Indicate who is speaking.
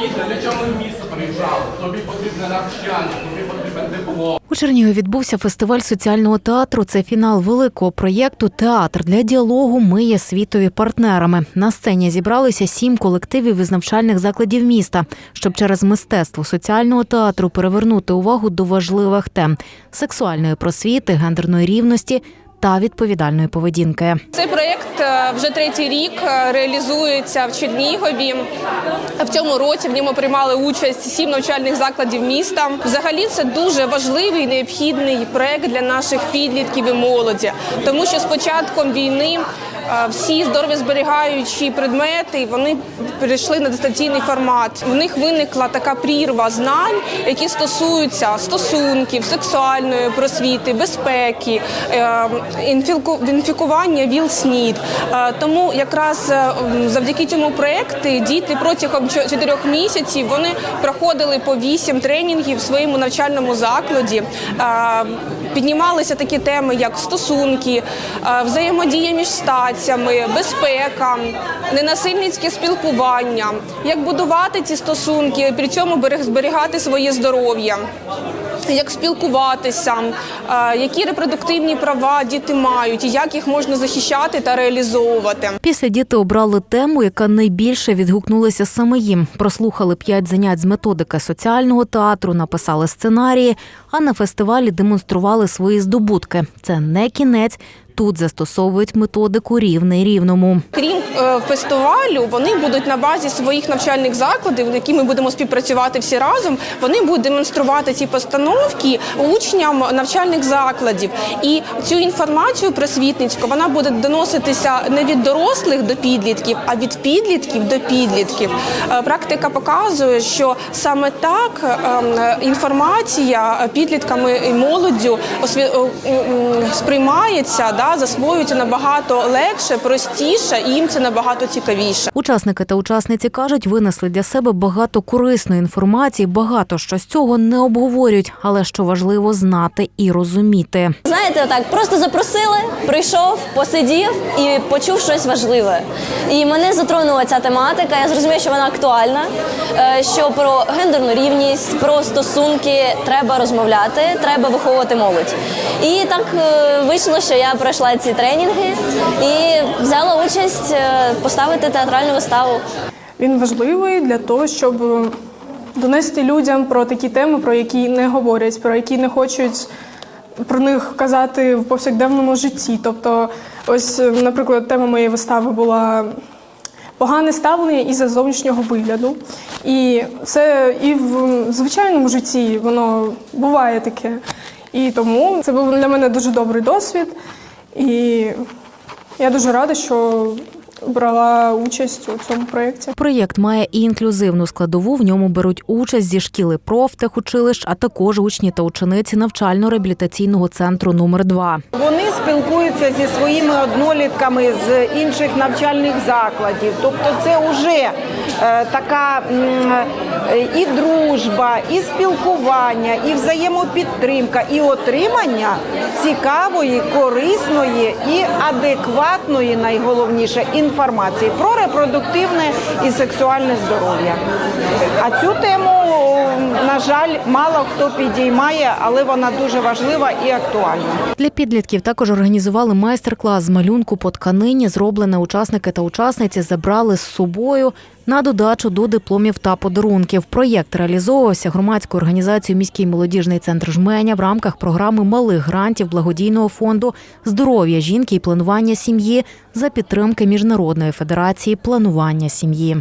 Speaker 1: діти для чого в місто приїжджали? Тобі потрібне навчання, тобі потрібен диплом.
Speaker 2: У Чернігові відбувся фестиваль соціального театру. Це фінал великого проєкту Театр для діалогу ми є світові партнерами. На сцені зібралися сім колективів із навчальних закладів міста, щоб через мистецтво соціального театру перевернути увагу до важливих тем сексуальної просвіти, гендерної рівності та відповідальної поведінки.
Speaker 3: Цей проєкт е, вже третій рік е, реалізується в Чернігові. В цьому році в ньому приймали участь сім навчальних закладів міста. Взагалі це дуже важливий і необхідний проєкт для наших підлітків і молоді, тому що з початком війни. Всі здоров'язберігаючі предмети вони перейшли на дистанційний формат. В них виникла така прірва знань, які стосуються стосунків, сексуальної просвіти, безпеки, е, інфікування ВІЛ-СНІД. Е, Тому якраз е, завдяки цьому проекту діти протягом чо- чотирьох місяців вони проходили по вісім тренінгів в своєму навчальному закладі. Піднімалися такі теми, як стосунки, взаємодія між стаціями, безпека, ненасильницьке спілкування, як будувати ці стосунки, при цьому зберігати своє здоров'я. Як спілкуватися, е, які репродуктивні права діти мають, і як їх можна захищати та реалізовувати.
Speaker 2: Після діти обрали тему, яка найбільше відгукнулася саме їм. Прослухали п'ять занять з методики соціального театру, написали сценарії, а на фестивалі демонстрували свої здобутки. Це не кінець. Тут застосовують методику рівний рівному.
Speaker 3: Крім е, фестивалю, вони будуть на базі своїх навчальних закладів, які ми будемо співпрацювати всі разом. Вони будуть демонструвати ці постановки учням навчальних закладів. І цю інформацію просвітницьку вона буде доноситися не від дорослих до підлітків, а від підлітків до підлітків. Е, Практика показує, що саме так е, інформація підлітками і молоддю сприймається, да, засвоюється набагато легше, простіше, і їм це набагато цікавіше.
Speaker 2: Учасники та учасниці кажуть, винесли для себе багато корисної інформації, багато що з цього не обговорюють, але що важливо знати і розуміти.
Speaker 4: Знаєте, так просто запросили, прийшов, посидів і почув щось важливе. І мене затронула ця тематика. Я зрозуміла, що вона актуальна. е, Що про гендерну рівність, про стосунки треба розмовляти, треба виховувати молодь. І так е, вийшло, що я пройшла ці тренінги і взяла участь е, поставити театральну виставу.
Speaker 5: Він важливий для того, щоб донести людям про такі теми, про які не говорять, про які не хочуть про них казати в повсякденному житті. Тобто, ось, е, наприклад, тема моєї вистави була погане ставлення із-за зовнішнього вигляду. І це і в звичайному житті воно буває таке. І тому це був для мене дуже добрий досвід. І я дуже рада, що брала участь у цьому проєкті.
Speaker 2: Проєкт має і інклюзивну складову. В ньому беруть участь зі шкіли профтехучилищ, а також учні та учениці навчально-реабілітаційного центру номер 2
Speaker 6: Вони спілкуються зі своїми однолітками з інших навчальних закладів. Тобто, це вже е, така е, і дружба, і спілкування, і взаємопідтримка, і отримання цікавої, корисної і адекватної, найголовніше, інформації про репродуктивне і сексуальне здоров'я. А цю тему, на жаль, мало хто підіймає, але вона дуже важлива і актуальна.
Speaker 2: Для підлітків також організували майстер-клас з малюнку по тканині. Зроблене учасники та учасниці забрали з собою на додачу до дипломів та подарунків. Проєкт реалізовувався громадською організацією Міський молодіжний центр жменя в рамках програми малих грантів благодійного фонду здоров'я жінки і планування сім'ї за підтримки міжнародної федерації планування сім'ї.